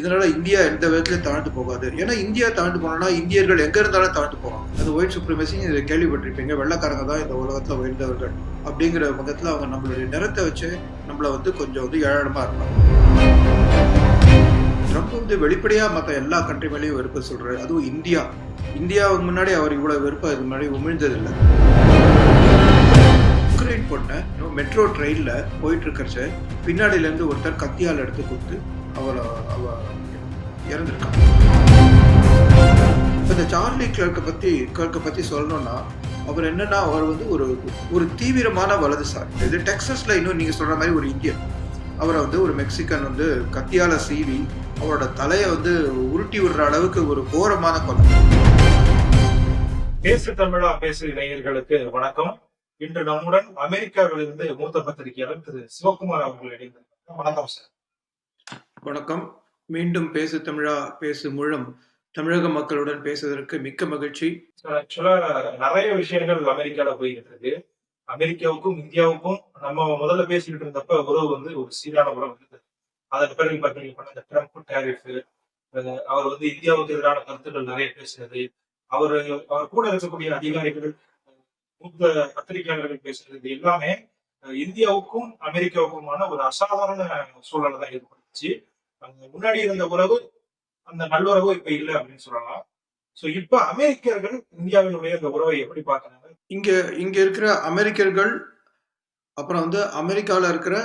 இதனால இந்தியா எந்த விதத்திலையும் தாழ்ந்து போகாது. ஏன்னா இந்தியா தாழ்ந்து போனோம்னா இந்தியர்கள் எங்க இருந்தாலும் தாழ்ந்து போவாங்க அது ஒயிட் சுப்ரமசி இதை கேள்விப்பட்டிருப்பீங்க. வெள்ளக்காரங்க தான் இந்த உலகத்துல உயர்ந்தவர்கள் அப்படிங்கிற பக்கத்துல அவங்க நம்மளுடைய நிறத்தை வச்சு நம்மள வந்து கொஞ்சம் வந்து ஏழமா இருப்பாங்க. ட்ரம்ப் வந்து வெளிப்படையா மற்ற எல்லா கண்ட்ரி மேலேயும் வெறுப்பு சொல்றாரு. அதுவும் இந்தியா. இந்தியாவுக்கு முன்னாடி அவர் இவ்வளவு வெறுப்பு இதுக்கு முன்னாடி உமிழ்ந்ததில்லை. உக்ரைன் பொண்ணை மெட்ரோ ட்ரெயினில் போயிட்டு இருக்கிறச்ச பின்னாடியிலேருந்து ஒருத்தர் கத்தியால் எடுத்து கொடுத்து அவளை அவ இறந்துருக்கான் இந்த சார்லி கிளர்க்கை பத்தி கிளர்க்கை பத்தி சொல்லணும்னா அவர் என்னன்னா அவர் வந்து ஒரு ஒரு தீவிரமான வலதுசாரி. இது டெக்ஸஸ்ல இன்னும் நீங்க சொல்ற மாதிரி ஒரு இந்தியன். அவரை வந்து ஒரு மெக்சிகன் வந்து கத்தியால சீவி அவரோட தலையை வந்து உருட்டி விடுற அளவுக்கு ஒரு கோரமான கொலை. பேசு தமிழா பேசு இளைஞர்களுக்கு வணக்கம். இன்று நம்முடன் அமெரிக்காவிலிருந்து மூத்த பத்திரிகையாளர் திரு சிவகுமார் அவர்கள் இணைந்திருக்கிறார். வணக்கம் சார். வணக்கம். மீண்டும் பேசு தமிழா பேசு முழம். தமிழக மக்களுடன் பேசுவதற்கு மிக்க மகிழ்ச்சி. ஆக்சுவலா நிறைய விஷயங்கள் அமெரிக்கால போயிட்டு இருக்கு. அமெரிக்காவுக்கும் இந்தியாவுக்கும் நம்ம முதல்ல பேசிக்கிட்டு இருந்தப்ப உறவு வந்து ஒரு சீரான உறவு இருந்தது. அதன் பிறகு பார்த்தீங்கன்னா இந்த ட்ரம்ப் டேரிஃப் அவர் வந்து இந்தியாவுக்கு எதிரான கருத்துக்கள் நிறைய பேசுறது அவர் அவர் கூட இருக்கக்கூடிய அதிகாரிகள் மூத்த பத்திரிகையாளர்கள் பேசுறது இது எல்லாமே இந்தியாவுக்கும் அமெரிக்காவுக்குமான ஒரு அசாதாரண சூழலை தான் ஏற்படுத்துச்சு முன்னாடி இருந்த உறவு அந்த நல்லுறவு இப்ப இல்லை அப்படின்னு சொல்லலாம். சோ இப்ப அமெரிக்கர்கள் இந்தியாவினுடைய அந்த உறவை எப்படி பாக்குறாங்க இங்க இங்க இருக்கிற அமெரிக்கர்கள் அப்புறம் வந்து அமெரிக்கால இருக்கிற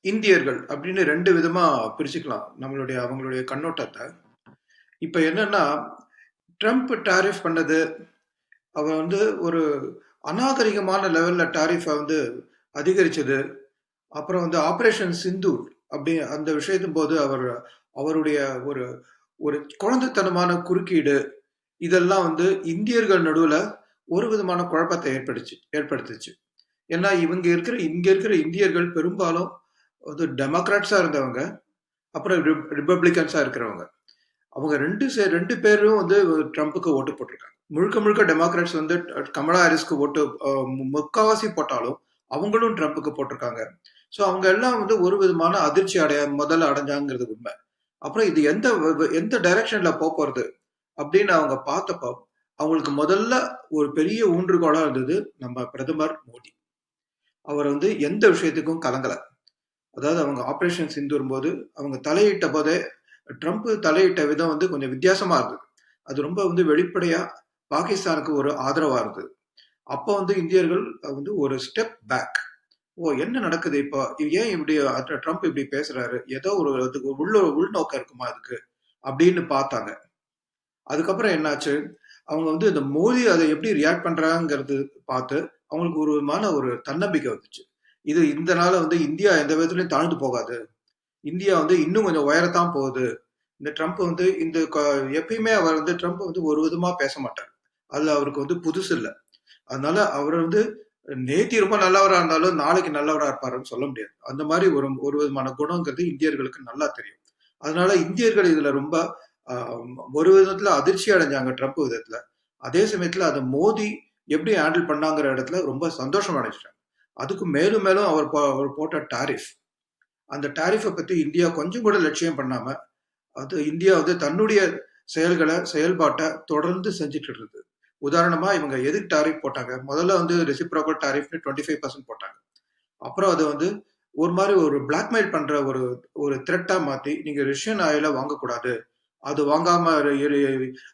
இந்தியர்கள் அப்படின்னு ரெண்டு விதமா பிரிச்சுக்கலாம் நம்மளுடைய அவங்களுடைய கண்ணோட்டத்தை. இப்ப என்னன்னா ட்ரம்ப் டாரிஃப் பண்ணது அவர் வந்து ஒரு அநாகரிகமான லெவல்ல டாரிஃபை வந்து அதிகரிச்சது. அப்புறம் வந்து ஆப்ரேஷன் சிந்தூர் அப்படி அந்த விஷயத்தின் போது அவர் அவருடைய ஒரு ஒரு குழந்தைத்தனமான குறுக்கீடு இதெல்லாம் வந்து இந்தியர்கள் நடுவுல ஒரு விதமான குழப்பத்தை ஏற்படுச்சு ஏற்படுத்துச்சு. ஏன்னா இவங்க இருக்கிற இங்க இருக்கிற இந்தியர்கள் பெரும்பாலும் வந்து டெமோக்ராட்ஸா இருந்தவங்க அப்புறம் ரிப்பப்ளிகன்ஸா இருக்கிறவங்க. அவங்க ரெண்டு சே- ரெண்டு பேரும் வந்து ட்ரம்ப்புக்கு ஓட்டு போட்டிருக்காங்க. முழுக்க முழுக்க டெமோக்ராட்ஸ் வந்து கமலா ஹாரிஸ்க்கு ஓட்டு முக்காவாசி போட்டாலும் அவங்களும் ட்ரம்ப்புக்கு போட்டிருக்காங்க. ஸோ அவங்க எல்லாம் வந்து ஒரு விதமான அதிர்ச்சி அடைய முதல்ல அடைஞ்சாங்கிறது உண்மை. அப்புறம் இது எந்த எந்த டைரக்ஷன்ல போக போறது அப்படின்னு அவங்க பார்த்தப்போ அவங்களுக்கு முதல்ல ஒரு பெரிய ஊன்றுகோலா இருந்தது நம்ம பிரதமர் மோடி. அவர் வந்து எந்த விஷயத்துக்கும் கலங்கலை. அதாவது அவங்க ஆப்ரேஷன் சிந்துரும் போது அவங்க தலையிட்ட போதே ட்ரம்ப் தலையிட்ட விதம் வந்து கொஞ்சம் வித்தியாசமா இருந்தது. அது ரொம்ப வந்து வெளிப்படையா பாகிஸ்தானுக்கு ஒரு ஆதரவா இருந்தது. அப்போ வந்து இந்தியர்கள் வந்து ஒரு ஸ்டெப் பேக் ஓ என்ன நடக்குது இப்போ? ஏன் இப்படி அஹ், ட்ரம்ப் இப்படி பேசுறாரு? ஏதோ ஒரு அதுக்கு உள்ள உள்நோக்கம் இருக்குமா அதுக்கு அப்படின்னு பார்த்தாங்க. அதுக்கப்புறம் என்னாச்சு? அவங்க வந்து இந்த மோடி அதை எப்படி ரியாக்ட் பண்றாங்கிறது பார்த்து அவங்களுக்கு ஒரு விதமான ஒரு தன்னம்பிக்கை வந்துச்சு. இது இந்த நாள வந்து இந்தியா எந்த விதத்துலயும் தாழ்ந்து போகாது. இந்தியா வந்து இன்னும் கொஞ்சம் உயரத்தான் போகுது. இந்த ட்ரம்ப் வந்து இந்த க- எப்பயுமே அவர் வந்து ட்ரம்ப் வந்து ஒரு விதமா பேச மாட்டார். அதுல அவருக்கு வந்து புதுசு இல்லை. அதனால அவர் வந்து நேத்தி ரொம்ப நல்லவராக இருந்தாலும் நாளைக்கு நல்லவராக இருப்பாருன்னு சொல்ல முடியாது. அந்த மாதிரி ஒரு ஒரு விதமான குணங்கிறது இந்தியர்களுக்கு நல்லா தெரியும். அதனால இந்தியர்கள் இதுல ரொம்ப ஒரு விதத்துல அதிர்ச்சி அடைஞ்சாங்க ட்ரம்ப் விதத்துல. அதே சமயத்துல அதை மோதி எப்படி ஹேண்டில் பண்ணாங்கிற இடத்துல ரொம்ப சந்தோஷம் அடைஞ்சிட்டாங்க. அதுக்கு மேலும் மேலும் அவர் போ- அவர் போட்ட டாரிஃப். அந்த டாரிஃபை பத்தி இந்தியா கொஞ்சம் கூட லட்சியம் பண்ணாம அது இந்தியா வந்து தன்னுடைய செயல்களை செயல்பாட்டை தொடர்ந்து செஞ்சுட்டு இருந்தது. உதாரணமா இவங்க எதுக்கு டாரிஃப் போட்டாங்க? முதல்ல வந்து ரெசிப்ரோக்கல் டாரிஃப்னு டுவெண்ட்டி ஃபைவ் பர்சன்ட் போட்டாங்க. அப்புறம் அதை வந்து ஒரு மாதிரி ஒரு பிளாக்மெயில் பண்ற ஒரு ஒரு த்ரெட்டா மாத்தி நீங்க ரஷ்யன் ஆயில வாங்கக்கூடாது. அது வாங்காம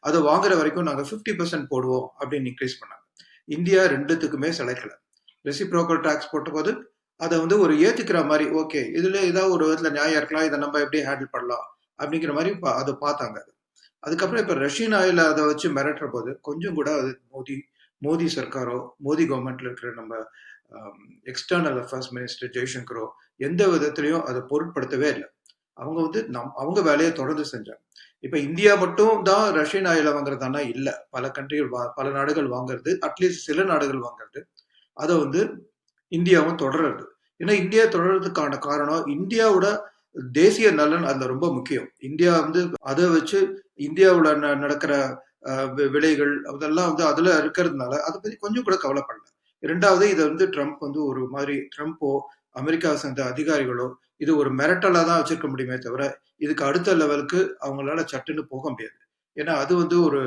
அது வாங்குற வரைக்கும் நாங்க 50% பர்சன்ட் போடுவோம் அப்படின்னு இன்க்ரீஸ் பண்ணாங்க. இந்தியா ரெண்டுத்துக்குமே சிலைக்கல ரெசிப்ரோக்கல் டாக்ஸ் போட்டபோது அதை வந்து ஒரு ஏத்துக்கிற மாதிரி ஓகே இதுல ஏதாவது ஒரு விதத்துல நியாயம் இருக்கலாம் இதை நம்ம எப்படி ஹேண்டில் பண்ணலாம் அப்படிங்கிற மாதிரி பா- அதை பார்த்தாங்க அதுக்கப்புறம் இப்போ ரஷ்யன் ஆயில் அதை வச்சு மிரட்டுற போது கொஞ்சம் கூட அது மோடி மோடி சர்க்காரோ மோடி கவர்மெண்ட்ல இருக்கிற நம்ம எக்ஸ்டர்னல் அஃபேர்ஸ் மினிஸ்டர் ஜெய்சங்கரோ எந்த விதத்திலையும் அதை பொருட்படுத்தவே இல்லை. அவங்க வந்து நம் அவங்க வேலையை தொடர்ந்து செஞ்சாங்க. இப்போ இந்தியா மட்டும் தான் ரஷ்யன் ஆயில வாங்குறதானா இல்லை. பல கண்ட்ரிகள் வா பல நாடுகள் வாங்குறது அட்லீஸ்ட் சில நாடுகள் வாங்குறது. அதை வந்து இந்தியாவும் தொடர்றது. ஏன்னா இந்தியா தொடர்றதுக்கான காரணம் இந்தியாவோட தேசிய நலன் அதுல ரொம்ப முக்கியம். இந்தியா வந்து அதை வச்சு இந்தியாவுல ந- நடக்கிற விலைகள் அதெல்லாம் வந்து அதுல இருக்கிறதுனால அதை பத்தி கொஞ்சம் கூட கவலைப்படல. இரண்டாவது இதை வந்து ட்ரம்ப் வந்து ஒரு மாதிரி ட்ரம்ப்போ அமெரிக்காவை சேர்ந்த அதிகாரிகளோ இது ஒரு மிரட்டலா தான் வச்சிருக்க முடியுமே தவிர இதுக்கு அடுத்த லெவலுக்கு அவங்களால சட்டுன்னு போக முடியாது. ஏன்னா அது வந்து ஒரு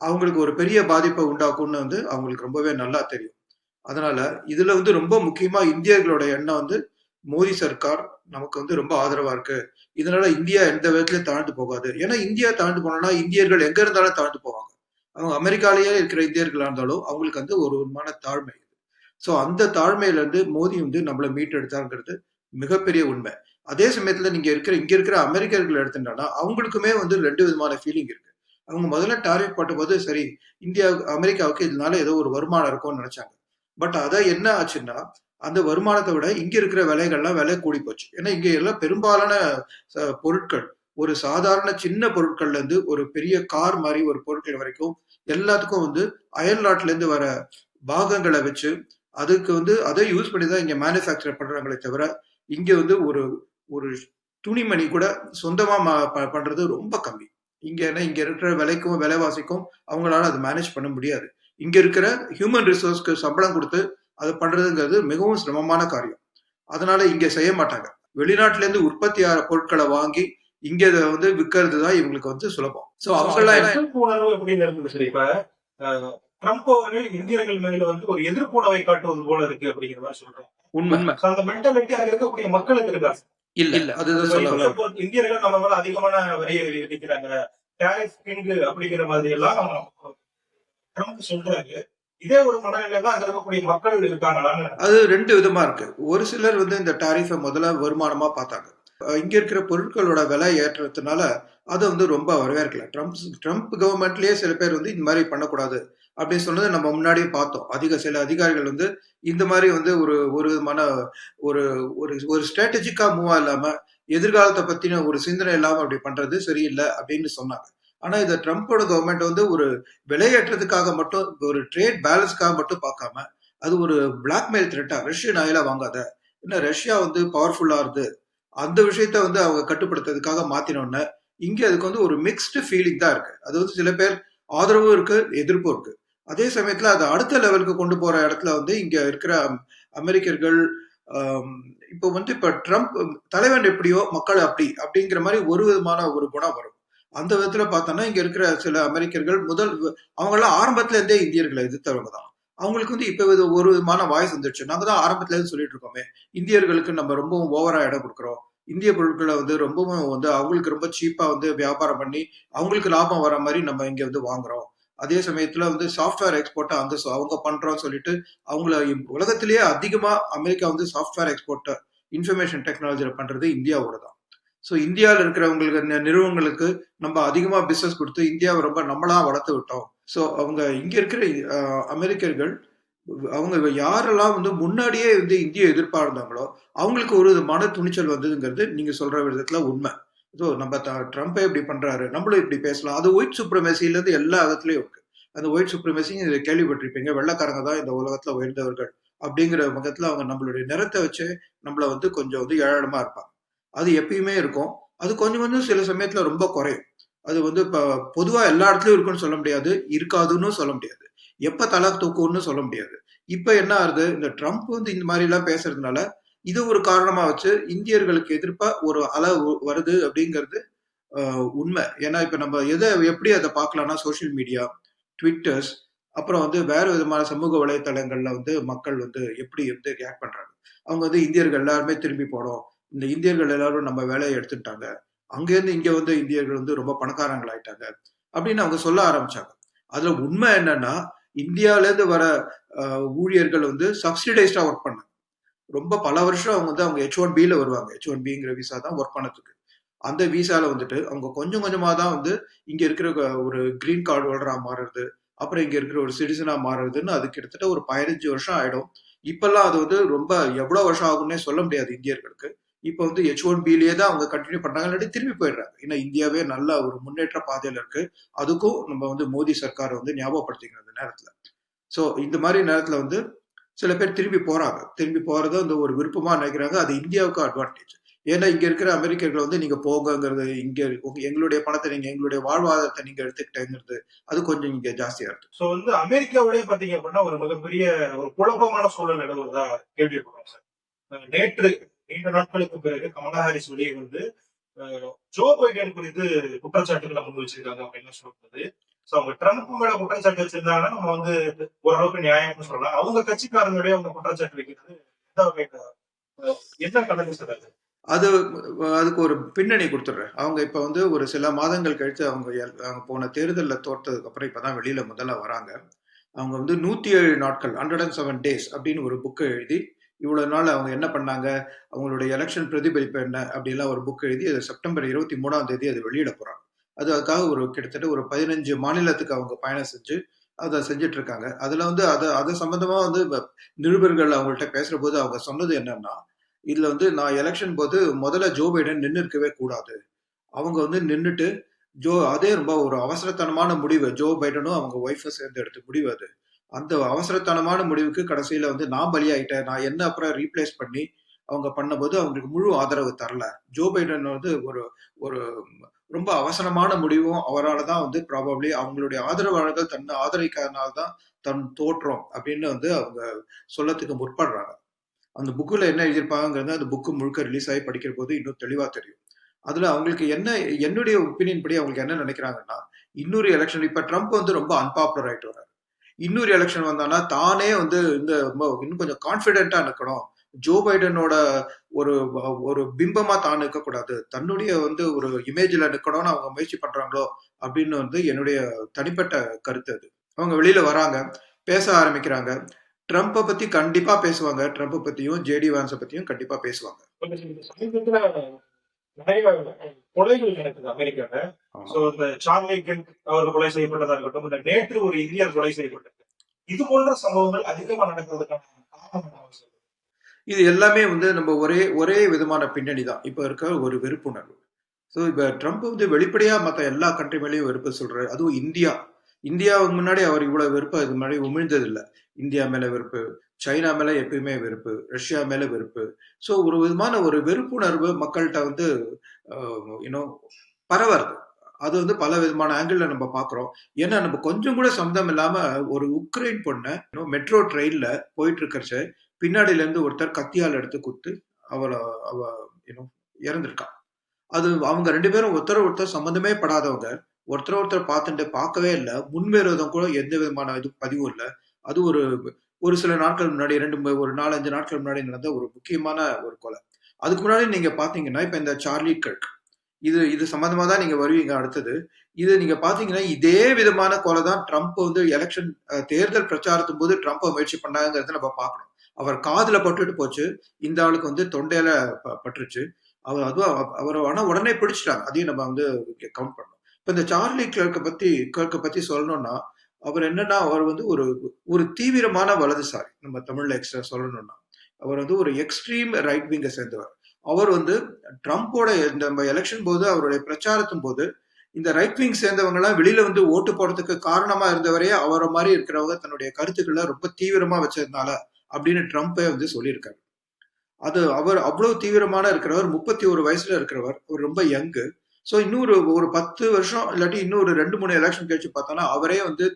அவங்களுக்கு ஒரு பெரிய பாதிப்பை உண்டாக்கும்னு வந்து அவங்களுக்கு ரொம்பவே நல்லா தெரியும். அதனால இதுல வந்து ரொம்ப முக்கியமா இந்தியர்களோட எண்ணம் வந்து மோடி சர்க்கார் நமக்கு வந்து ரொம்ப ஆதரவா இருக்கு. இதனால இந்தியா எந்த விதத்துலயும் தாழ்ந்து போகாது. ஏன்னா இந்தியா தாழ்ந்து போனோம்னா இந்தியர்கள் எங்க இருந்தாலும் தாழ்ந்து போவாங்க. அவங்க அமெரிக்காலேயே இருக்கிற இந்தியர்களா இருந்தாலும் அவங்களுக்கு வந்து ஒரு விதமான தாழ்மை ஸோ அந்த தாழ்மையில இருந்து மோடி வந்து நம்மளை மீட்டெடுத்தாங்கிறது மிகப்பெரிய உண்மை. அதே சமயத்துல நீங்க இருக்கிற இங்க இருக்கிற அமெரிக்கர்கள் எடுத்துட்டோம்னா அவங்களுக்குமே வந்து ரெண்டு விதமான ஃபீலிங் இருக்கு. அவங்க முதல்ல டாரிஃப் போட்டபோது சரி இந்தியா அமெரிக்காவுக்கு இதனால ஏதோ ஒரு வருமானம் இருக்கும்னு நினைச்சாங்க. பட் அதை என்ன ஆச்சுன்னா அந்த வருமானத்தை விட இங்க இருக்கிற விலைகள்லாம் விலை கூடி போச்சு ஏன்னா இங்க எல்லாம் பெரும்பாலான பொருட்கள் ஒரு சாதாரண சின்ன பொருட்கள்ல இருந்து ஒரு பெரிய கார் மாதிரி ஒரு பொருட்கள் வரைக்கும் எல்லாத்துக்கும் வந்து அயல் நாட்டுல இருந்து வர பாகங்களை வச்சு அதுக்கு வந்து அதை யூஸ் பண்ணி தான் இங்க மேனுஃபேக்சர் பண்றாங்களே தவிர இங்க வந்து ஒரு ஒரு துணிமணி கூட சொந்தமா ப- பண்றது ரொம்ப கம்மி. இங்க ஏன்னா இங்க இருக்கிற விலைக்கும் விலைவாசிக்கும் அவங்களால அதை மேனேஜ் பண்ண முடியாது. இங்க இருக்கிற ஹியூமன் ரிசோர்ஸ்க்கு சம்பளம் கொடுத்து அதை பண்றதுங்கிறது மிகவும் சிரமமான காரியம். அதனால இங்க செய்ய மாட்டாங்க. வெளிநாட்டுல இருந்து உற்பத்தி ஆகிற பொருட்களை வாங்கி இங்க இதை வந்து விற்கிறது தான் இவங்களுக்கு வந்து சுலபம். சோ எதிர்ப்பு உணர்வு சரி இப்ப அஹ், ட்ரம்ப் அவர்கள் இந்தியர்கள் மேல வந்து ஒரு எதிர்ப்பு உணர்வை காட்டுவது போல இருக்கு அப்படிங்கிற மாதிரி சொல்றேன் உண்மை. So, அந்த மென்டாலிட்டி அங்க இருக்கக்கூடிய மக்களுக்கு இருக்கா? இல்ல. இல்ல. அதுதான் இந்தியர்கள் நம்ம மேல அதிகமான வரியை விதிக்கிறாங்க. டேரிஃப் கிங் அப்படிங்கிற மாதிரி எல்லாம் ட்ரம்ப் சொல்றாரு. இதே ஒரு மனநிலை தான் அங்க இருக்கக்கூடிய மக்கள் இருக்காங்களான்னு அது ரெண்டு விதமா இருக்கு. ஒரு சிலர் வந்து இந்த டாரிஃபை முதல்ல வருமானமா பார்த்தாங்க. இங்க இருக்கிற பொருட்களோட விலை ஏற்றத்தினால அதை வந்து ரொம்ப வரவேற்கல. ட்ரம்ப் ட்ரம்ப் கவர்மெண்ட்லயே சில பேர் வந்து இந்த மாதிரி பண்ணக்கூடாது அப்படின்னு சொன்னதை நம்ம முன்னாடியே பார்த்தோம். அதிக சில அதிகாரிகள் வந்து இந்த மாதிரி வந்து ஒரு ஒரு விதமான ஒரு ஒரு ஒரு ஸ்ட்ராட்டஜிக்கா மூவா இல்லாம எதிர்காலத்தை பத்தின ஒரு சிந்தனை இல்லாம அப்படி பண்றது சரியில்லை அப்படின்னு சொன்னாங்க. ஆனா இந்த ட்ரம்ப்போட கவர்மெண்ட் வந்து ஒரு விலையேற்றத்துக்காக மட்டும் ஒரு ட்ரேட் பேலன்ஸ்க்காக மட்டும் பார்க்காம அது ஒரு பிளாக்மெயில் த்ரெட்டா ரஷ்யன் ஆயில வாங்காத. இன்னும் ரஷ்யா வந்து பவர்ஃபுல்லா இருந்து அந்த விஷயத்த வந்து அவங்க கட்டுப்படுத்துறதுக்காக மாத்தினோடனே இங்கே அதுக்கு வந்து ஒரு மிக்ஸ்டு ஃபீலிங் தான் இருக்கு. அது வந்து சில பேர் ஆதரவும் இருக்கு எதிர்ப்பும் இருக்கு. அதே சமயத்துல அது அடுத்த லெவலுக்கு கொண்டு போற இடத்துல வந்து இங்க இருக்கிற அமெரிக்கர்கள் இப்போ வந்து இப்ப ட்ரம்ப் தலைவன் எப்படியோ மக்கள் அப்படி அப்படிங்கிற மாதிரி ஒரு விதமான ஒரு குணம் வரும். அந்த விதத்துல பார்த்தோம்னா இங்க இருக்கிற சில அமெரிக்கர்கள் முதல் அவங்களாம் ஆரம்பத்துல இருந்தே இந்தியர்களை எதிர்த்தவங்க தான். அவங்களுக்கு வந்து இப்ப இது ஒரு விதமான வாய்ஸ் வந்துருச்சு. நாங்க தான் ஆரம்பத்துல இருந்து சொல்லிட்டு இருக்கோமே. இந்தியர்களுக்கு நம்ம ரொம்பவும் ஓவரா இடம் கொடுக்குறோம். இந்திய பொருட்களை வந்து ரொம்பவும் வந்து அவங்களுக்கு ரொம்ப சீப்பா வந்து வியாபாரம் பண்ணி அவங்களுக்கு லாபம் வர மாதிரி நம்ம இங்க வந்து வாங்குறோம். அதே சமயத்துல வந்து சாஃப்ட்வேர் எக்ஸ்போர்ட்டை அங்க அவங்க பண்றோம்னு சொல்லிட்டு அவங்கள உலகத்திலேயே அதிகமா அமெரிக்கா வந்து சாஃப்ட்வேர் எக்ஸ்போர்ட்டை இன்ஃபர்மேஷன் டெக்னாலஜியில் பண்றது இந்தியாவோட தான் ஸோ இந்தியாவில் இருக்கிறவங்களுக்கு நிறுவனங்களுக்கு நம்ம அதிகமாக பிஸ்னஸ் கொடுத்து இந்தியாவை ரொம்ப நம்மளாக வளர்த்து விட்டோம். ஸோ அவங்க இங்கே இருக்கிற அமெரிக்கர்கள் அவங்க யாரெல்லாம் வந்து முன்னாடியே வந்து இந்திய எதிர்ப்பா இருந்தாங்களோ அவங்களுக்கு ஒரு மன துணிச்சல் வந்ததுங்கிறது நீங்கள் சொல்கிற விதத்தில் உண்மை. ஸோ நம்ம த- ட்ரம்ப்பே இப்படி பண்ணுறாரு நம்மளும் இப்படி பேசலாம். அது ஒயிட் சுப்ரமேசிலேருந்து எல்லா விதத்துலையும் இருக்குது அந்த ஒயிட் சுப்ரமேசி கேள்விப்பட்டிருப்பீங்க வெள்ளக்காரங்க தான் இந்த உலகத்தில் உயர்ந்தவர்கள் அப்படிங்கிற பக்கத்தில் அவங்க நம்மளுடைய நிறத்தை வச்சு நம்மளை வந்து கொஞ்சம் வந்து ஏழனமா இருப்பாங்க. அது எப்பயுமே இருக்கும். அது கொஞ்சம் கொஞ்சம் சில சமயத்துல ரொம்ப குறையும். அது வந்து இப்ப பொதுவா எல்லா இடத்துலயும் இருக்குன்னு சொல்ல முடியாது. இருக்காதுன்னு சொல்ல முடியாது. எப்ப தலை தூக்கும்னு சொல்ல முடியாது. இப்ப என்ன ஆகுது? இந்த ட்ரம்ப் வந்து இந்த மாதிரி எல்லாம் பேசுறதுனால இது ஒரு காரணமா வச்சு இந்தியர்களுக்கு எதிர்ப்பா ஒரு அளவு வ- வருது அப்படிங்கிறது உண்மை. ஏன்னா இப்ப நம்ம எதை எப்படி அதை பார்க்கலாம்னா சோஷியல் மீடியா ட்விட்டர்ஸ் அப்புறம் வந்து வேற விதமான சமூக வலைத்தளங்கள்ல வந்து மக்கள் வந்து எப்படி வந்து ரியாக்ட் பண்றாங்க. அவங்க வந்து இந்தியர்கள் எல்லாருமே திரும்பி போனோம். இந்த இந்தியர்கள் எல்லாரும் நம்ம வேலையை எடுத்துட்டாங்க அங்கேருந்து இங்கே வந்து இந்தியர்கள் வந்து ரொம்ப பணக்காரங்களாயிட்டாங்க. அப்படின்னு அவங்க சொல்ல ஆரம்பிச்சாங்க. அதுல உண்மை என்னன்னா இந்தியாவிலேருந்து வர ஊழியர்கள் வந்து சப்சிடைஸ்டா ஒர்க் பண்ணாங்க. ரொம்ப பல வருஷம் அவங்க வந்து அவங்க ஹெச் ஒன் பில வருவாங்க. ஹெச் ஒன் பிங்கிற விசா தான் ஒர்க் பண்ணதுக்கு. அந்த விசால வந்துட்டு அவங்க கொஞ்சம் கொஞ்சமா தான் வந்து இங்க இருக்கிற க- ஒரு கிரீன் கார்டு ஹோல்டரா மாறுறது அப்புறம் இங்க இருக்கிற ஒரு சிட்டிசனா மாறுறதுன்னு அது கிட்டத்தட்ட ஒரு பதினஞ்சு வருஷம் ஆயிடும். இப்பெல்லாம் அது வந்து ரொம்ப எவ்வளவு வருஷம் ஆகும்னே சொல்ல முடியாது இந்தியர்களுக்கு. இப்போ வந்து ஹெச் ஒன் பிலேயே தான் அவங்க கண்டினியூ பண்றாங்க இல்லாட்டி திரும்பி போயிடுறாங்க. ஏன்னா இந்தியாவே நல்ல ஒரு முன்னேற்ற பாதையில இருக்கு. அதுக்கும் நம்ம வந்து மோடி சர்க்காரை வந்து ஞாபகப்படுத்திக்கணும் அந்த நேரத்துல. ஸோ இந்த மாதிரி நேரத்துல வந்து சில பேர் திரும்பி போறாங்க. திரும்பி போறத வந்து ஒரு விருப்பமா நினைக்கிறாங்க. அது இந்தியாவுக்கு அட்வான்டேஜ் ஏன்னா இங்க இருக்கிற அமெரிக்கர்கள் வந்து நீங்க போங்கங்கிறது இங்க எங்களுடைய பணத்தை நீங்க எங்களுடைய வாழ்வாதாரத்தை நீங்க எடுத்துக்கிட்டேங்கிறது அது கொஞ்சம் இங்க ஜாஸ்தியா இருக்கு. ஸோ வந்து அமெரிக்காவிலேயே பாத்தீங்க அப்படின்னா ஒரு மிகப்பெரிய ஒரு குழப்பமான சூழல் நிலவுறதா கேள்விப்படுறோம் சார். நேற்று நீண்ட நாட்களுக்கு பிறகு கமலா ஹாரிஸ் வெளியே வந்து ஜோ பைடன் குறித்து குற்றச்சாட்டுகளை முன் வச்சிருக்காங்க அப்படின்னு சொல்லப்படுது சோ அவங்க ட்ரம்ப் மேல குற்றச்சாட்டு வச்சிருந்தாங்கன்னா நம்ம வந்து ஓரளவுக்கு நியாயம்னு சொல்லலாம். அவங்க கட்சிக்காரங்களுடைய அவங்க குற்றச்சாட்டு வைக்கிறது எந்த வகையில என்ன கடந்து சொல்றாரு அது? அதுக்கு ஒரு பின்னணி கொடுத்துட்றேன். அவங்க இப்போ வந்து ஒரு சில மாதங்கள் கழித்து அவங்க அவங்க போன தேர்தலில் தோற்றதுக்கு அப்புறம் இப்போ தான் வெளியில் முதல்ல வராங்க. அவங்க வந்து நூற்றி ஏழு நாட்கள் ஹண்ட்ரட் அண்ட் செவன் டேஸ் அப்படின்னு ஒரு புக்கை எழுதி இவ்வளோ நாள் அவங்க என்ன பண்ணாங்க? அவங்களுடைய எலெக்ஷன் பிரதிபலிப்பு என்ன? அப்படிலாம் ஒரு புக் எழுதி அது செப்டம்பர் இருபத்தி மூணாம் தேதி அது வெளியிட போகிறாங்க அது அதுக்காக ஒரு கிட்டத்தட்ட ஒரு பதினஞ்சு மாநிலத்துக்கு அவங்க பயணம் செஞ்சு அதை செஞ்சுட்டு இருக்காங்க. அதில் வந்து அதை அது சம்மந்தமாக வந்து நிருபர்கள் அவங்கள்ட்ட பேசுகிற போது அவங்க சொன்னது என்னன்னா இதுல வந்து நான் எலெக்ஷன் போது முதல்ல ஜோ பைடன் நின்று இருக்கவே கூடாது. அவங்க வந்து நின்றுட்டு ஜோ அதே ரொம்ப ஒரு அவசரத்தனமான முடிவு. ஜோ பைடனும் அவங்க ஒய்ஃபை சேர்ந்து எடுத்த முடிவு அது. அந்த அவசரத்தனமான முடிவுக்கு கடைசியில வந்து நான் பலியாயிட்டேன். நான் என்ன அப்புறம் ரீப்ளேஸ் பண்ணி அவங்க பண்ணும்போது அவங்களுக்கு முழு ஆதரவு தரல. ஜோ பைடன் வந்து ஒரு ஒரு ரொம்ப அவசரமான முடிவும் அவரால் தான் வந்து ப்ராபப்ளி அவங்களுடைய ஆதரவாளர்கள் தன்னை ஆதரிக்காதனால தான் தன் தோற்றம் அப்படின்னு வந்து அவங்க சொல்லத்துக்கு முற்படுறாங்க. அந்த புக்கில் என்ன எழுதியிருப்பாங்கிறது அந்த புக்கு முழுக்க ரிலீஸ் ஆகி படிக்கிற போது இன்னும் தெளிவாக தெரியும். அதில் அவங்களுக்கு என்ன என்னுடைய ஒப்பீனியன் படி அவங்களுக்கு என்ன நினைக்கிறாங்கன்னா இன்னொரு எலெக்ஷன் இப்போ ட்ரம்ப் வந்து ரொம்ப அன்பாப்புலர் ஆகிட்டு வர்றாரு. இன்னொரு எலெக்ஷன் வந்தானா தானே வந்து இந்த இன்னும் கொஞ்சம் கான்ஃபிடென்ட்டாக நிற்கணும் ஜோ பைடனோட ஒரு ஒரு பிம்பமா தான் நிற்கக்கூடாது தன்னுடைய வந்து ஒரு இமேஜில் நிற்கணும்னு அவங்க முயற்சி பண்றாங்களோ அப்படின்னு வந்து என்னுடைய தனிப்பட்ட கருத்து அது. அவங்க வெளியில வராங்க பேச ஆரம்பிக்கிறாங்க. ட்ரம்ப்பை பத்தி கண்டிப்பா பேசுவாங்க. ட்ரம்ப்பை பத்தியும் ஜேடி வான்ஸை பத்தியும் கண்டிப்பா பேசுவாங்க. நிறைய கொலைகள் நடக்குது அமெரிக்கால. சோ இந்த சார்லி கென்ட் அவர் கொலை செய்யப்பட்டதா இருக்கட்டும் இந்த நேற்று ஒரு இந்தியர் கொலை செய்யப்பட்டது. இது போன்ற சம்பவங்கள் அதிகமா நடக்கிறதுக்கான காரணம்? இது எல்லாமே வந்து நம்ம ஒரே ஒரே விதமான பின்னணி தான். இப்போ இருக்க ஒரு வெறுப்புணர்வு. ஸோ இப்போ ட்ரம்ப் வந்து வெளிப்படையா மற்ற எல்லா கண்ட்ரி மேலேயும் வெறுப்பு சொல்றாரு. அதுவும் இந்தியா. இந்தியாவுக்கு முன்னாடி அவர் இவ்வளவு வெறுப்பு அதுக்கு முன்னாடி உமிழ்ந்ததில்லை. இந்தியா மேல வெறுப்பு. சைனா மேல எப்பயுமே வெறுப்பு ரஷ்யா மேல வெறுப்பு. ஸோ ஒரு விதமான ஒரு வெறுப்புணர்வு மக்கள்கிட்ட வந்து இன்னும் பரவறது. அது வந்து பல விதமான ஆங்கிள் நம்ம பார்க்குறோம் ஏன்னா நம்ம கொஞ்சம் கூட சம்மந்தம் இல்லாம ஒரு உக்ரைன் பொண்ணை மெட்ரோ ட்ரெயின்ல போயிட்டு இருக்கிறச்ச பின்னாடில இருந்து ஒருத்தர் கத்தியால் எடுத்து குத்து அவளை அவ இன்னும் இறந்திருக்கான் அது அவங்க ரெண்டு பேரும் ஒருத்தர் ஒருத்தர் சம்மந்தமே படாதவங்க ஒருத்தர் ஒருத்தர் பார்த்துட்டு பார்க்கவே இல்லை முன்விரோதம் கூட எந்த விதமான இது பதிவும் இல்லை. அது ஒரு ஒரு சில நாட்கள் முன்னாடி ரெண்டு ஒரு நாலஞ்சு நாட்கள் முன்னாடி நடந்த ஒரு முக்கியமான ஒரு கொலை. அதுக்கு முன்னாடி நீங்க பாத்தீங்கன்னா இப்ப இந்த சார்லி கர்க் இது இது சம்பந்தமா தான் நீங்க வருவீங்க அடுத்தது. இது நீங்க பாத்தீங்கன்னா இதே விதமான கொலை தான் ட்ரம்ப் வந்து எலெக்ஷன் தேர்தல் பிரச்சாரத்தின் போது ட்ரம்ப்பை முயற்சி பண்ணாங்கிறத நம்ம பார்க்கணும் அவர் காதுல பட்டுட்டு போச்சு. இந்த ஆளுக்கு வந்து தொண்டையில ப- பட்டுருச்சு. அவர் அதுவும் அவர் அவரை ஆனா உடனே பிடிச்சிட்டாங்க. அதையும் நம்ம வந்து கவுண்ட் பண்ணணும். இப்ப இந்த சார்லி கிளர்க்கை பத்தி கிளர்க்கை பத்தி சொல்லணும்னா அவர் என்னன்னா அவர் வந்து ஒரு ஒரு தீவிரமான வலதுசாரி. நம்ம தமிழ்ல எக்ஸ்ட்ரா சொல்லணும்னா அவர் வந்து ஒரு எக்ஸ்ட்ரீம் ரைட் விங்கை சேர்ந்தவர். அவர் வந்து ட்ரம்ப்போட இந்த எலெக்ஷன் போது அவருடைய பிரச்சாரத்தின் போது இந்த ரைட் விங் சேர்ந்தவங்க எல்லாம் வெளியில வந்து ஓட்டு போடுறதுக்கு காரணமா இருந்தவரே அவரை மாதிரி இருக்கிறவங்க தன்னுடைய கருத்துக்களை ரொம்ப தீவிரமா வச்சதுனால அப்படின்னு ட்ரம்ப்பே வந்து சொல்லியிருக்காரு. அது அவர் அவ்வளவு தீவிரமான இருக்கிறவர் முப்பத்தி ஒரு வயசுல இருக்கிறவர் அவர் ரொம்ப யங்கு ஸோ இன்னொரு ஒரு பத்து வருஷம் இல்லாட்டி இன்னொரு ரெண்டு மூணு எலெக்ஷன் கழிச்சு பார்த்தோன்னா அவரே வந்து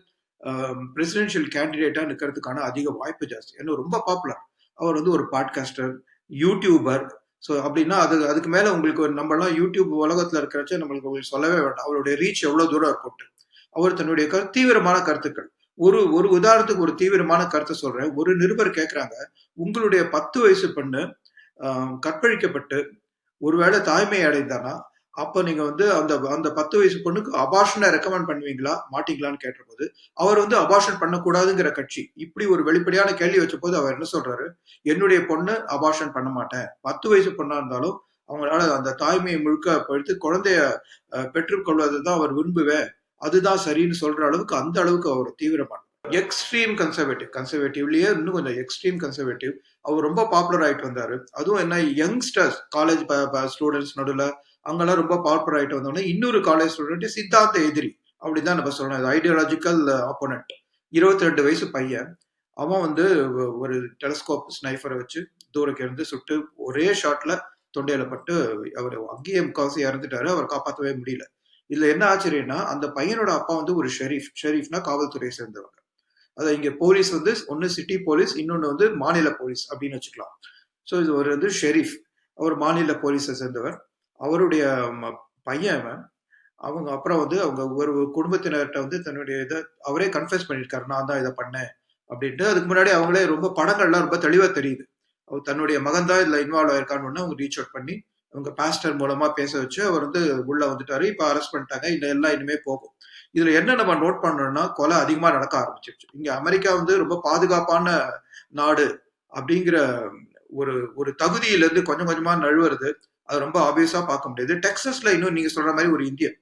பிரசிடென்ஷியல் கேண்டிடேட்டாக நிற்கிறதுக்கான அதிக வாய்ப்பு ஜாஸ்தி. ஏன்னா ரொம்ப பாப்புலர் அவர் வந்து ஒரு பாட்காஸ்டர் யூடியூபர் ஸோ அப்படின்னா அது அதுக்கு மேலே உங்களுக்கு ஒரு நம்மலாம் யூடியூப் உலகத்தில் இருக்கிறச்ச நம்மளுக்கு உங்களுக்கு சொல்லவே வேண்டாம். அவருடைய ரீச் எவ்வளோ தூரம் இருக்கும் அவர் தன்னுடைய கரு தீவிரமான கருத்துக்கள். ஒரு ஒரு உதாரணத்துக்கு ஒரு தீவிரமான கருத்தை சொல்கிறேன் ஒரு நிருபர் கேட்குறாங்க உங்களுடைய பத்து வயசு பெண்ணு கற்பழிக்கப்பட்டு ஒருவேளை தாய்மை அடைந்தானா? அப்ப நீங்க வந்து அந்த அந்த பத்து வயசு பொண்ணுக்கு அபார்ஷனை ரெக்கமெண்ட் பண்ணுவீங்களா? மாட்டீங்களான்னு கேட்டபோது அவர் வந்து அபார்ஷன் பண்ணக்கூடாதுங்கிற கட்சி இப்படி ஒரு வெளிப்படையான கேள்வி வச்ச போது அவர் என்ன சொல்றாரு? என்னுடைய பொண்ணு அபார்ஷன் பண்ண மாட்டேன். பத்து வயசு பொண்ணா இருந்தாலும் அவங்களால அந்த தாய்மையை முழுக்க படுத்து குழந்தைய பெற்றுக்கொள்வதை தான் அவர் விரும்புவேன். அதுதான் சரின்னு சொல்ற அளவுக்கு அந்த அளவுக்கு அவர் தீவிரமான எக்ஸ்ட்ரீம் கன்சர்வேட்டிவ் கன்சர்வேட்டிவ்லயே இன்னும் கொஞ்சம் எக்ஸ்ட்ரீம் கன்சர்வேட்டிவ் அவர் ரொம்ப பாப்புலர் ஆயிட்டு வந்தாரு. அதுவும் என்ன யங்ஸ்டர்ஸ் காலேஜ் ஸ்டூடெண்ட்ஸ் நடுவில் அங்கெல்லாம் ரொம்ப பாப்புலர் ஆகிட்டு வந்தோடனே இன்னொரு காலேஜ் ஸ்டூடெண்ட் சித்தாந்த எதிரி. அப்படிதான் நம்ம சொல்லணும். ஐடியாலஜிக்கல் அப்போனண்ட் இருபத்தி ரெண்டு வயசு பையன். அவன் வந்து ஒரு டெலஸ்கோப் ஸ்னைஃபரை வச்சு தூரக்கு இருந்து சுட்டு ஒரே ஷாட்ல தொண்டையில பட்டு அவர் அங்கேயே முக்காவாசி இறந்துட்டாரு. அவர் காப்பாற்றவே முடியல. இதுல என்ன ஆச்சரியம்னா அந்த பையனோட அப்பா வந்து ஒரு ஷெரீஃப் ஷெரீஃப்னா காவல்துறையை சேர்ந்தவங்க. அதை இங்க போலீஸ் வந்து ஒன்னு சிட்டி போலீஸ் இன்னொன்னு வந்து மாநில போலீஸ் அப்படின்னு வச்சுக்கலாம். ஸோ இது ஒரு வந்து ஷெரீஃப் அவர் மாநில போலீஸை சேர்ந்தவர். அவருடைய ம- பையன் அவன். அவங்க அப்புறம் வந்து அவங்க ஒரு குடும்பத்தினர்கிட்ட வந்து தன்னுடைய இதை அவரே கன்ஃபெஸ் பண்ணியிருக்காரு நான் தான் இதை பண்ணேன் அப்படின்ட்டு. அதுக்கு முன்னாடி அவங்களே ரொம்ப படங்கள்லாம் ரொம்ப தெளிவா தெரியுது. அவர் தன்னுடைய மகன் தான் இதுல இன்வால்வ் ஆயிருக்கான்னு ஒண்ணு அவங்க ரீச் அவுட் பண்ணி அவங்க பாஸ்டர் மூலமா பேச வச்சு அவர் வந்து உள்ள வந்துட்டாரு. இப்ப அரெஸ்ட் பண்ணிட்டாங்க. இன்னும் எல்லாம் இனிமே போகும். இதுல என்ன நம்ம நோட் பண்ணணும்னா, கொலை அதிகமா நடக்க ஆரம்பிச்சிருச்சு. இங்க அமெரிக்கா வந்து ரொம்ப பாதுகாப்பான நாடு அப்படிங்கிற ஒரு ஒரு தகுதியிலேருந்து கொஞ்சம் கொஞ்சமா நழுவுறது அது ரொம்ப ஆப்வியஸா பார்க்க முடியாது. டெக்ஸஸ்ல இன்னும் நீங்க சொல்ற மாதிரி ஒரு இந்தியன்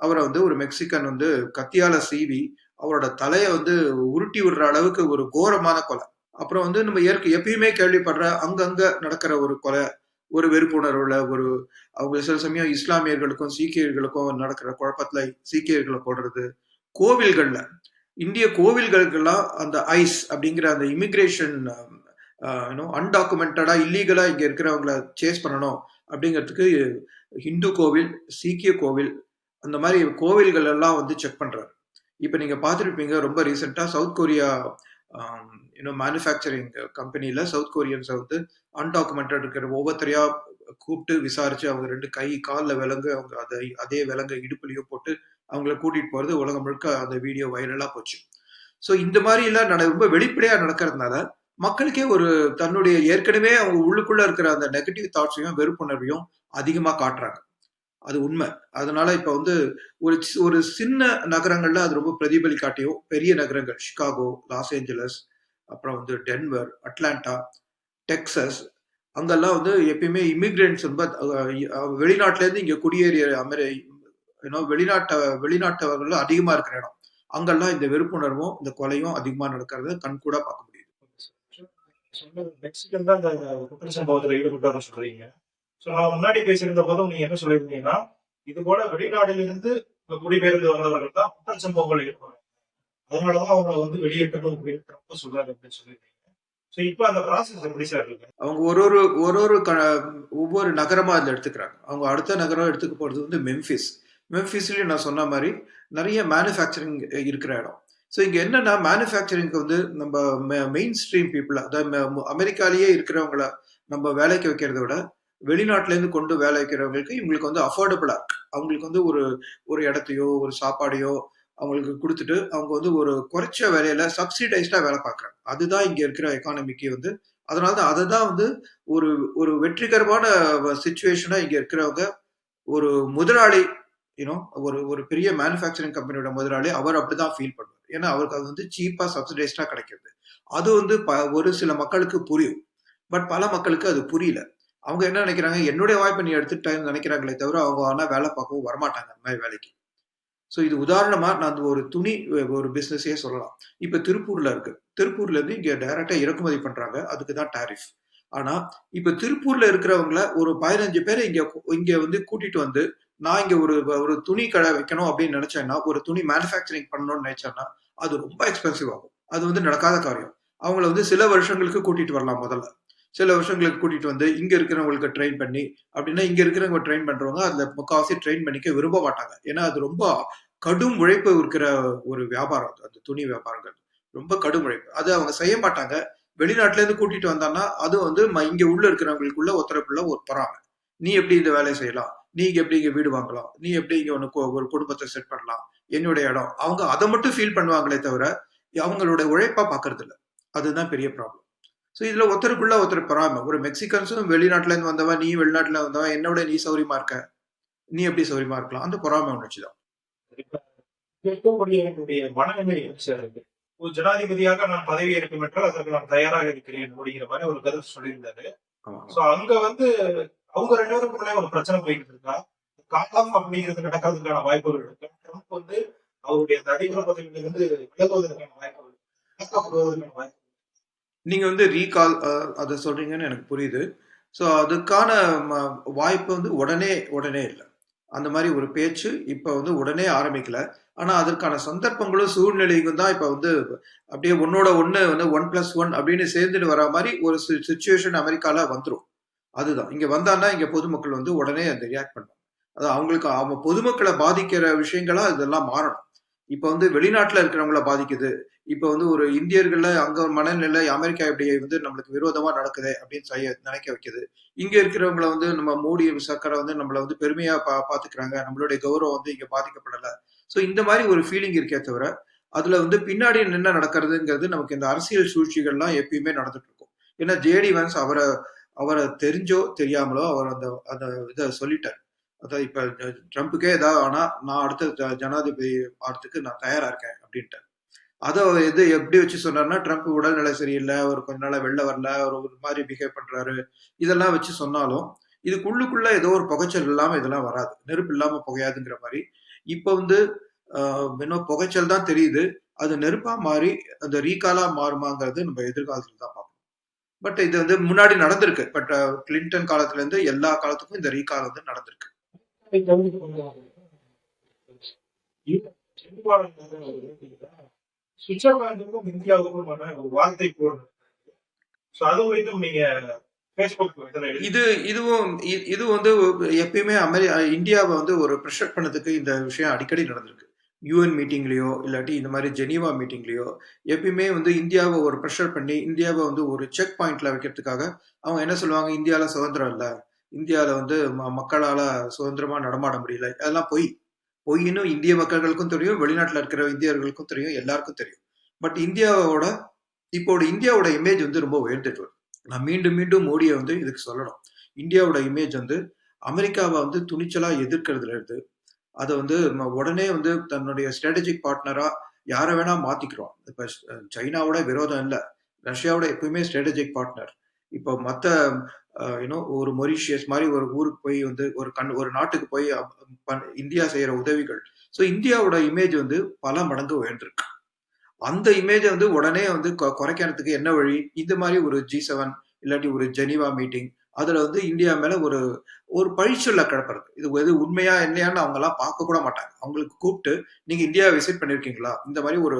அவரை வந்து ஒரு மெக்சிகன் வந்து கத்தியால சீவி அவரோட தலையை வந்து உருட்டி விடுற அளவுக்கு ஒரு கோரமான கொலை. அப்புறம் வந்து நம்ம ஏற்க எப்பயுமே கேள்விப்படுற அங்கங்க நடக்கிற ஒரு கொலை ஒரு வெறுப்புணர்வுல ஒரு அவங்க சில சமயம் இஸ்லாமியர்களுக்கும் சீக்கியர்களுக்கும் நடக்கிற குழப்பத்துல சீக்கியர்களை போடுறது. கோவில்கள்ல இந்திய கோவில்களுக்கெல்லாம் அந்த ஐஸ் அப்படிங்கிற அந்த இமிக்ரேஷன் அன்டாக்குமெண்டடா இல்லீகலா இங்க இருக்கிறவங்கள சேஸ் பண்ணணும். அப்படிங்கிறதுக்கு ஹிந்து கோவில் சீக்கிய கோவில் அந்த மாதிரி கோவில்கள் எல்லாம் வந்து செக் பண்றாரு. இப்போ நீங்க பார்த்துருப்பீங்க ரொம்ப ரீசெண்டா சவுத் கொரியா இன்னும் மேனுஃபேக்சரிங் கம்பெனியில் சவுத் கொரியன்ஸை வந்து அன்டாக்குமெண்டட் இருக்கிற ஒவ்வொருத்தரையா கூப்பிட்டு விசாரிச்சு அவங்க ரெண்டு கை காலில் விலங்கு அவங்க அதை அதே விலங்கு இடுப்புலையோ போட்டு அவங்கள கூட்டிட்டு போறது உலகம் முழுக்க அந்த வீடியோ வைரலா போச்சு. ஸோ இந்த மாதிரி எல்லாம் நட ரொம்ப வெளிப்படையா நடக்கிறதுனால மக்களுக்கே ஒரு தன்னுடைய ஏற்கனவே அவங்க உள்ளுக்குள்ள இருக்கிற அந்த நெகட்டிவ் தாட்ஸையும் வெறுப்புணர்வையும் அதிகமாக காட்டுறாங்க. அது உண்மை. அதனால இப்போ வந்து ஒரு சி- ஒரு சின்ன நகரங்கள்ல அது ரொம்ப பிரதிபலிக்காட்டியும் பெரிய நகரங்கள் சிகாகோ லாஸ் ஏஞ்சலஸ் அப்புறம் வந்து டென்வர் அட்லாண்டா டெக்சஸ் அங்கெல்லாம் வந்து எப்பயுமே இமிகிரண்ட்ஸ் ரொம்ப வெளிநாட்டிலேருந்து இங்கே குடியேறிய அமெரி ஏன்னா வெளிநாட்ட வெளிநாட்டவர்கள் அதிகமாக இருக்கிற இடம். அங்கெல்லாம் இந்த வெறுப்புணர்வும் இந்த கொலையும் அதிகமாக நடக்கிறத கண்கூட பார்க்க மெக்சிகன் தான் இந்த குற்ற சம்பவத்துல ஈடுபட்டார்னு சொல்றீங்க. சோ நான் முன்னாடி பேசியிருந்த போதும் நீங்க என்ன சொல்லியிருந்தீங்கன்னா இது போல வெளிநாட்டிலிருந்து குடிபெயர்ந்து வந்தவர்கள் தான் குற்ற சம்பவங்கள் ஈடுபடுறாங்க அதனாலதான் அவங்க வந்து வெளியேற்றணும் அப்படின்னு ட்ரம்ப் சொல்றாரு அப்படின்னு சொல்லியிருந்தீங்க. ஸோ இப்போ அந்த ப்ராசஸ் எப்படி சார் இருக்கு? அவங்க ஒரு ஒரு ஒரு ஒரு க ஒவ்வொரு நகரமா அதில் எடுத்துக்கிறாங்க. அவங்க அடுத்த நகரம் எடுத்துக்க போறது வந்து மெம்ஃபிஸ் மெம்ஃபிஸ்லயும் நான் சொன்ன மாதிரி நிறைய மேனுஃபேக்சரிங் இருக்கிற இடம். ஸோ இங்கே என்னன்னா மேனுஃபேக்சரிங்க்கு வந்து நம்ம மெயின் ஸ்ட்ரீம் பீப்புளை அதாவது அமெரிக்காலேயே இருக்கிறவங்கள நம்ம வேலைக்கு வைக்கிறத விட வெளிநாட்டிலேருந்து கொண்டு வேலை வைக்கிறவங்களுக்கு இவங்களுக்கு வந்து அஃபோர்டபுளாக இருக்கு. அவங்களுக்கு வந்து ஒரு ஒரு இடத்தையோ ஒரு சாப்பாடையோ அவங்களுக்கு கொடுத்துட்டு அவங்க வந்து ஒரு குறைச்ச வேலையில சப்சிடைஸ்டாக வேலை பார்க்குறாங்க. அதுதான் இங்கே இருக்கிற எக்கானமிக்கு வந்து அதனால தான் அதை தான் வந்து ஒரு ஒரு வெற்றிகரமான சுச்சுவேஷனாக இங்கே இருக்கிறவங்க ஒரு முதலாளி யூனோ ஒரு ஒரு பெரிய மேனுஃபேக்சரிங் கம்பெனியோட முதலாளி அவர் அப்படிதான் ஃபீல் பண்ணுவார். ஏன்னா அவருக்கு அது வந்து சீப்பா சப்சிடைஸ்டா கிடைக்கிறது. அது வந்து ப- ஒரு சில மக்களுக்கு புரியும். பட் பல மக்களுக்கு அது புரியல. அவங்க என்ன நினைக்கிறாங்க? என்னுடைய வாய்ப்பை நீ எடுத்துட்டான்னு நினைக்கிறாங்களே தவிர அவங்க ஆனா வேலை பார்க்கவும் வரமாட்டாங்க அந்த மாதிரி வேலைக்கு. ஸோ இது உதாரணமா நான் அந்த ஒரு துணி ஒரு பிஸ்னஸே சொல்லலாம். இப்ப திருப்பூர்ல இருக்கு. திருப்பூர்ல இருந்து இங்க டைரக்டா இறக்குமதி பண்றாங்க. அதுக்கு தான் டாரிஃப் ஆனா இப்ப திருப்பூர்ல இருக்கிறவங்கள ஒரு பதினஞ்சு பேரை இங்க இங்க வந்து கூட்டிட்டு வந்து நான் இங்க ஒரு ஒரு துணி கடை வைக்கணும் அப்படின்னு நினைச்சேன்னா ஒரு துணி மேனுஃபேக்சரிங் பண்ணணும்னு நினைச்சேன்னா அது ரொம்ப எக்ஸ்பென்சிவ் ஆகும். அது வந்து நடக்காத காரியம். அவங்கள வந்து சில வருஷங்களுக்கு கூட்டிட்டு வரலாம் முதல்ல. சில வருஷங்களுக்கு கூட்டிட்டு வந்து இங்க இருக்கிறவங்களுக்கு ட்ரெயின் பண்ணி அப்படின்னா இங்க இருக்கிறவங்க ட்ரெயின் பண்றவங்க அதுல முக்காவாசி ட்ரெயின் பண்ணிக்க விரும்ப மாட்டாங்க. ஏன்னா அது ரொம்ப கடும் உழைப்பு இருக்கிற ஒரு வியாபாரம் அது, அந்த துணி வியாபாரங்கள். ரொம்ப கடும் உழைப்பு. அது அவங்க செய்ய மாட்டாங்க. வெளிநாட்டுல இருந்து கூட்டிட்டு வந்தாங்கன்னா அது வந்து ம- இங்க உள்ள இருக்கிறவங்களுக்குள்ள ஒருத்தருக்குள்ள ஒரு பொறாமை. நீ எப்படி இந்த வேலையை செய்யலாம்? நீங்க எப்படி இங்க வீடு வாங்கலாம்? நீ எப்படி இங்க உனக்கு ஒரு குடும்பத்தை செட் பண்ணலாம்? என்னுடைய இடம். அவங்க அதை மட்டும் ஃபீல் பண்ணுவாங்களே தவிர அவங்களோட உழைப்பா பாக்குறது இல்ல அதுதான் பெரிய ப்ராப்ளம் ஸோ இதுல ஒருத்தருக்குள்ள ஒருத்தர் பொறாமை. ஒரு மெக்சிகன்ஸும் வெளிநாட்டுல இருந்து வந்தவன் நீ வெளிநாட்டுல வந்தவன் என்னோட நீ சௌரியமா இருக்க? நீ எப்படி சௌரியமா இருக்கலாம்? அந்த பொறாமை உணர்ச்சி தான். என்னுடைய மனநிலை ஒரு ஜனாதிபதியாக நான் பதவி ஏற்கும் என்றால் அதற்கு நான் தயாராக இருக்கிறேன் அப்படிங்கிற மாதிரி ஒரு கருத்து சொல்லியிருந்தாரு. சோ அங்க வந்து அவங்க ரெண்டு பேருக்குள்ளே ஒரு பிரச்சனை போயிட்டு இருக்கா காலம் அப்படிங்கிறது நடக்கிறதுக்கான வாய்ப்புகள் இருக்கு. ட்ரம்ப் வந்து அவருடைய நடைமுறை அதிபர் பதவியிலிருந்து விலகுவதற்கான வாய்ப்புகள் வாய்ப்பு நீங்க வந்து ரீகால் அதை சொல்றீங்கன்னு எனக்கு புரியுது. ஸோ அதுக்கான வாய்ப்பு வந்து உடனே உடனே இல்லை. அந்த மாதிரி ஒரு பேச்சு இப்போ வந்து உடனே ஆரம்பிக்கல. ஆனால் அதற்கான சந்தர்ப்பங்களும் சூழ்நிலைக்கும் தான் இப்போ வந்து அப்படியே ஒன்னோட ஒன்று வந்து ஒன் பிளஸ் ஒன் அப்படின்னு சேர்ந்துட்டு வர மாதிரி ஒரு சுச்சுவேஷன் அமெரிக்காவில் வந்துடும் அதுதான். இங்க வந்தான்னா இங்க பொதுமக்கள் வந்து உடனே அந்த ரியாக்ட் பண்ணுவாங்க. அது அவங்களுக்கு அவங்க பொதுமக்களை பாதிக்கிற விஷயங்களா இதெல்லாம் மாறணும். இப்போ வந்து வெளிநாட்டுல இருக்கிறவங்கள பாதிக்குது. இப்போ வந்து ஒரு இந்தியர்கள்ல அங்க ஒரு மனநிலை அமெரிக்கா இப்படி வந்து நம்மளுக்கு விரோதமா நடக்குது அப்படின்னு செய்ய நினைக்க வைக்குது. இங்க இருக்கிறவங்கள வந்து நம்ம மோடி சக்கரை வந்து நம்மள வந்து பெருமையா பா பாத்துக்கிறாங்க. நம்மளுடைய கௌரவம் வந்து இங்க பாதிக்கப்படல. ஸோ இந்த மாதிரி ஒரு ஃபீலிங் இருக்கே தவிர அதுல வந்து பின்னாடி என்ன நடக்கிறதுங்கிறது நமக்கு இந்த அரசியல் சூழ்ச்சிகள்லாம் எப்பயுமே நடந்துட்டு இருக்கும். ஏன்னா ஜேடி வான்ஸ் அவரை அவரை தெரிஞ்சோ தெரியாமலோ அவர் அந்த அந்த இதை சொல்லிட்டார். அதான் இப்ப ட்ரம்ப்புக்கே ஏதாவது ஆனா நான் அடுத்த ஜ- ஜனாதிபதி ஆகிறதுக்கு நான் தயாரா இருக்கேன் அப்படின்ட்டு அதை எது எப்படி வச்சு சொன்னார்னா ட்ரம்ப் உடல்நிலை சரியில்லை அவர் கொஞ்ச நாளா வெளில வரல அவர் ஒரு மாதிரி பிஹேவ் பண்றாரு இதெல்லாம் வச்சு சொன்னாலும் இதுக்குள்ளுக்குள்ள ஏதோ ஒரு புகைச்சல் இல்லாம இதெல்லாம் வராது. நெருப்பு இல்லாம புகையாதுங்கிற மாதிரி. இப்ப வந்து இன்னும் புகைச்சல் தான் தெரியுது. அது நெருப்பா மாறி அந்த ரீகாலா மாறுமாங்கிறது நம்ம எதிர்காலத்துல தான் பட் இது வந்து முன்னாடி நடந்திருக்கு. பட் கிளின்டன் காலத்துல இருந்து எல்லா காலத்துக்கும் இந்த ரீகால் வந்து நடந்திருக்கு. சுவிட்சர்லாந்துக்கும் இந்தியாவுக்குமான ஒரு வார்த்தை போர் சோ அது குறித்தும் நீங்க இது இதுவும் இது வந்து எப்பயுமே அமெரி இந்தியாவை வந்து ஒரு ப்ரெஷர் பண்ணதுக்கு இந்த விஷயம் அடிக்கடி நடந்திருக்கு. யூஎன் மீட்டிங்லேயோ இல்லாட்டி இந்த மாதிரி ஜெனீவா மீட்டிங்லேயோ எப்பயுமே வந்து இந்தியாவை ஒரு ப்ரெஷர் பண்ணி இந்தியாவை வந்து ஒரு செக் பாயிண்ட்ல வைக்கிறதுக்காக அவங்க என்ன சொல்லுவாங்க? இந்தியாவில் சுதந்திரம் இல்லை. இந்தியாவில் வந்து ம- சுதந்திரமாக நடமாட முடியல. அதெல்லாம் பொய். பொய்ன்னு இந்திய மக்களுக்கும் தெரியும் வெளிநாட்டில் இருக்கிற இந்தியர்களுக்கும் தெரியும் எல்லாருக்கும் தெரியும். பட் இந்தியாவோட இப்போ இந்தியாவோட இமேஜ் வந்து ரொம்ப உயர்ந்துட்டு வருது. நான் மீண்டும் மீண்டும் மோடியை வந்து இதுக்கு சொல்லணும். இந்தியாவோட இமேஜ் வந்து அமெரிக்காவை வந்து துணிச்சலாக எதிர்க்கிறதுல இருந்து அதை வந்து ம- உடனே வந்து தன்னுடைய ஸ்ட்ராட்டஜிக் பார்ட்னரா யாரை வேணா மாத்திக்கிறோம். இப்ப சைனாவோட விரோதம் இல்லை. ரஷ்யாவோட எப்பயுமே ஸ்ட்ராட்டஜிக் பார்ட்னர் இப்போ மத்த யூனோ ஒரு மொரிஷியஸ் மாதிரி ஒரு ஊருக்கு போய் வந்து ஒரு கண் ஒரு நாட்டுக்கு போய் பண்- இந்தியா செய்யற உதவிகள். ஸோ இந்தியாவோட இமேஜ் வந்து பல மடங்கு உயர்ந்திருக்கு. அந்த இமேஜை வந்து உடனே வந்து கொ- குறைக்கிறதுக்கு என்ன வழி? இந்த மாதிரி ஒரு ஜி செவன் இல்லாட்டி ஒரு ஜெனிவா மீட்டிங் அதுல வந்து இந்தியா மேல ஒரு ஒரு பழிச்சொல்ல கிளப்புறது இது எது உண்மையா இல்லையான்னு அவங்க எல்லாம் பார்க்க கூட மாட்டாங்க. அவங்களுக்கு கூப்பிட்டு நீங்க இந்தியா விசிட் பண்ணிருக்கீங்களா? இந்த மாதிரி ஒரு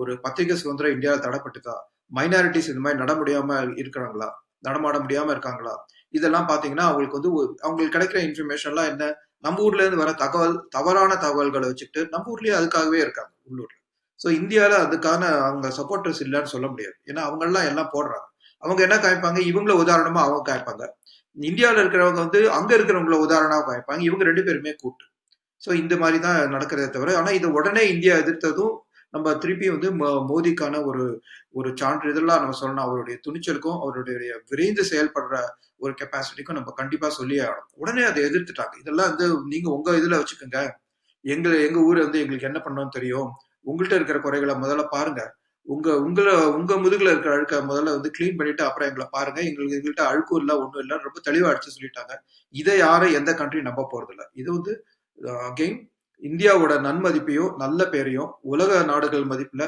ஒரு பத்திரிகை சுதந்திரம் இந்தியாவில் தடைப்பட்டுதா? மைனாரிட்டிஸ் இந்த மாதிரி நட முடியாம இருக்கிறாங்களா? நடமாட முடியாம இருக்காங்களா? இதெல்லாம் பாத்தீங்கன்னா அவங்களுக்கு வந்து அவங்களுக்கு கிடைக்கிற இன்ஃபர்மேஷன்லாம் என்ன? நம்ம ஊர்ல இருந்து வர தகவல் தவறான தகவல்களை வச்சுக்கிட்டு நம்ம ஊர்லயே அதுக்காகவே இருக்காங்க உள்ளூர்ல. ஸோ இந்தியாவில் அதுக்கான அவங்க சப்போர்ட்டர்ஸ் இல்லைன்னு சொல்ல முடியாது. ஏன்னா அவங்கெல்லாம் எல்லாம் போடுறாங்க. அவங்க என்ன காய்ப்பாங்க இவங்கள உதாரணமா அவங்க காய்ப்பாங்க இந்தியாவில் இருக்கிறவங்க வந்து அங்கே இருக்கிறவங்கள உதாரணமாக காய்ப்பாங்க இவங்க ரெண்டு பேருமே கூட்டு. ஸோ இந்த மாதிரி தான் நடக்கிறதே தவிர ஆனால் இதை உடனே இந்தியா எதிர்த்ததும் நம்ம திருப்பி வந்து மோ- மோடிக்கான ஒரு ஒரு சான்றிதழாக நம்ம சொல்லணும். அவருடைய துணிச்சலுக்கும் அவருடைய விரைந்து செயல்படுற ஒரு கெப்பாசிட்டிக்கும் நம்ம கண்டிப்பாக சொல்லியே ஆகணும். உடனே அதை எதிர்த்துட்டாங்க. இதெல்லாம் வந்து நீங்கள் உங்கள் இதில் வச்சுக்கோங்க. எங்களை எங்கள் ஊர் வந்து எங்களுக்கு என்ன பண்ணணும்னு தெரியும்? உங்கள்கிட்ட இருக்கிற குறைகளை முதல்ல பாருங்கள் உங்க உங்களை உங்க முதுகுல இருக்கிற அழுக்க முதல்ல வந்து க்ளீன் பண்ணிட்டு அப்புறம் எங்களை பாருங்க. எங்களுக்கு எங்கள்கிட்ட அழுக்கும் இல்லை ஒன்றும் இல்லை ரொம்ப தெளிவா அடிச்சு சொல்லிட்டாங்க. இதை யாரும் எந்த கண்ட்ரி நம்ப போறது இது வந்து அகைன் இந்தியாவோட நன்மதிப்பையும் நல்ல பேரையும் உலக நாடுகள் மதிப்புல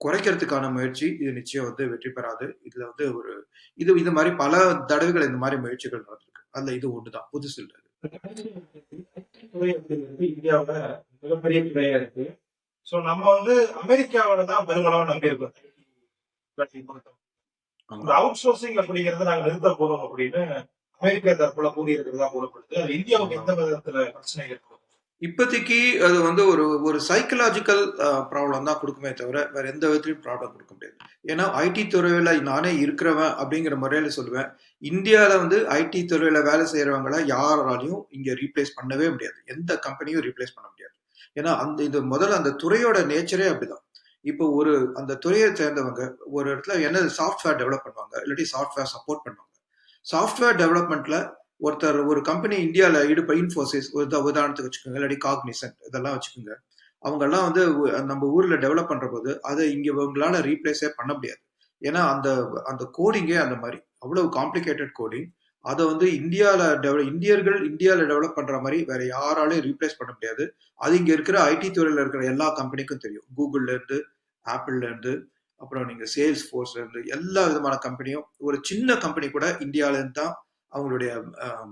குறைக்கிறதுக்கான முயற்சி இது நிச்சயம் வந்து வெற்றி பெறாது. இதுல வந்து ஒரு இது இது மாதிரி பல தடவைகள் இந்த மாதிரி முயற்சிகள் நடந்திருக்கு. அதுல இது ஒண்ணுதான். புதுசு இல்லை இந்தியாவோட மிகப்பெரிய துறையா இருக்கு. சோ நம்ம வந்து அமெரிக்காவோட தான் பெருமளவு நம்பி இருக்கோம். அவுட் சோர்சிங் அப்படிங்கறத நாங்க நிறுத்த போறோம் அப்படின்னு அமெரிக்கா தரப்புல கூறி இருக்கிறதா கூறப்படுது அது இந்தியாவுக்கு எந்த விதத்துல பிரச்சனை இருக்கும் இப்போதைக்கு அது வந்து ஒரு ஒரு சைக்கலாஜிக்கல் ப்ராப்ளம் தான் கொடுக்குமே தவிர வேற எந்த விதத்துலையும் ப்ராப்ளம் கொடுக்க முடியாது. ஏன்னா ஐடி துறையில நானே இருக்கிறவன் அப்படிங்கிற முறையில சொல்லுவேன். இந்தியாவில் வந்து ஐடி துறையில வேலை செய்யறவங்கள யாராலையும் இங்க ரீப்ளேஸ் பண்ணவே முடியாது. எந்த கம்பெனியும் ரீப்ளேஸ் பண்ண முடியாது. ஏன்னா அந்த இது முதல்ல அந்த துறையோட நேச்சரே அப்படிதான். இப்போ ஒரு அந்த துறையை சேர்ந்தவங்க ஒரு இடத்துல என்ன சாஃப்ட்வேர் டெவலப் பண்ணுவாங்க இல்லாட்டி சாஃப்ட்வேர் சப்போர்ட் பண்ணுவாங்க. சாஃப்ட்வேர் டெவலப்மெண்ட்ல ஒருத்தர் ஒரு கம்பெனி இந்தியாவில் ஈடுப இன்ஃபோசிஸ் ஒரு உதாரணத்துக்கு வச்சுக்கோங்க இல்லாட்டி காக்னிசன்ட் இதெல்லாம் வச்சுக்கோங்க. அவங்கெல்லாம் வந்து நம்ம ஊர்ல டெவலப் பண்ற போது அதை இங்க இவங்களால ரீப்ளேஸே பண்ண முடியாது. ஏன்னா அந்த அந்த கோடிங்கே அந்த மாதிரி. அவ்வளவு காம்ப்ளிகேட்டட் கோடிங் அதை வந்து இந்தியாவில் டெவலப் இந்தியர்கள் இந்தியாவில் டெவலப் பண்ணுற மாதிரி வேற யாராலையும் ரீப்ளேஸ் பண்ண முடியாது. அது இங்கே இருக்கிற ஐடி துறையில் இருக்கிற எல்லா கம்பெனிக்கும் தெரியும். கூகுள்லேருந்து ஆப்பிள்லேருந்து அப்புறம் நீங்கள் சேல்ஸ் ஃபோர்ஸ்லேருந்து எல்லா விதமான கம்பெனியும் ஒரு சின்ன கம்பெனி கூட இந்தியாவிலேருந்து தான் அவங்களுடைய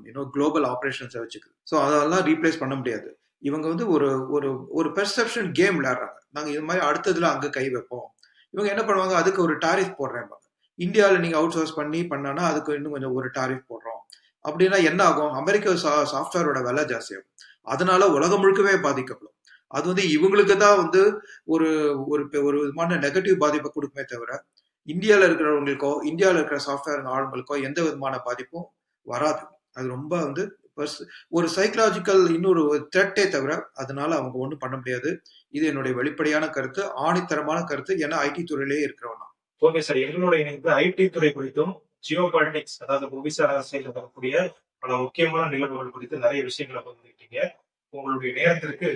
யூனோ குளோபல் ஆப்ரேஷன்ஸை வச்சுக்குது. ஸோ அதெல்லாம் ரீப்ளேஸ் பண்ண முடியாது. இவங்க வந்து ஒரு ஒரு ஒரு பெர்செப்ஷன் கேம் விளையாடுறாங்க. நாங்கள் இது மாதிரி அடுத்ததுல அங்கே கை வைப்போம். இவங்க என்ன பண்ணுவாங்க? அதுக்கு ஒரு டாரிஃப் போடுறேன் இந்தியாவில் நீங்கள் அவுட் சோர்ஸ் பண்ணி பண்ணானா அதுக்கு இன்னும் கொஞ்சம் ஒரு டாரிஃப் போடுறோம். அப்படின்னா என்ன ஆகும்? அமெரிக்க சாஃப்ட்வேரோட விலை ஜாஸ்தியாகும். அதனால உலகம் முழுக்கவே பாதிக்கப்படும். அது வந்து இவங்களுக்கு தான் வந்து ஒரு ஒரு பெ- ஒரு விதமான நெகட்டிவ் பாதிப்பை கொடுக்குமே தவிர இந்தியாவில் இருக்கிறவங்களுக்கோ இந்தியாவில் இருக்கிற சாஃப்ட்வேர் ஆளுங்களுக்கோ எந்த விதமான பாதிப்பும் வராது. அது ரொம்ப வந்து ஒரு சைக்கலாஜிக்கல் இன்னொரு த்ரெட்டே தவிர அதனால அவங்க ஒன்றும் பண்ண முடியாது. இது என்னுடைய வெளிப்படையான கருத்து ஆணித்தரமான கருத்து. ஏன்னா ஐடி துறையிலேயே இருக்கிறவனா ஓகே சார் எங்களோட இணைந்து ஐடி துறை குறித்தும் ஜியோ பாலிடிக்ஸ் அதாவது புவிசார் அரசியல் வரக்கூடிய பல முக்கியமான நிகழ்வுகள் குறித்து நிறைய விஷயங்களை பகிர்ந்துக்கிட்டீங்க. உங்களுடைய நேரத்திற்கு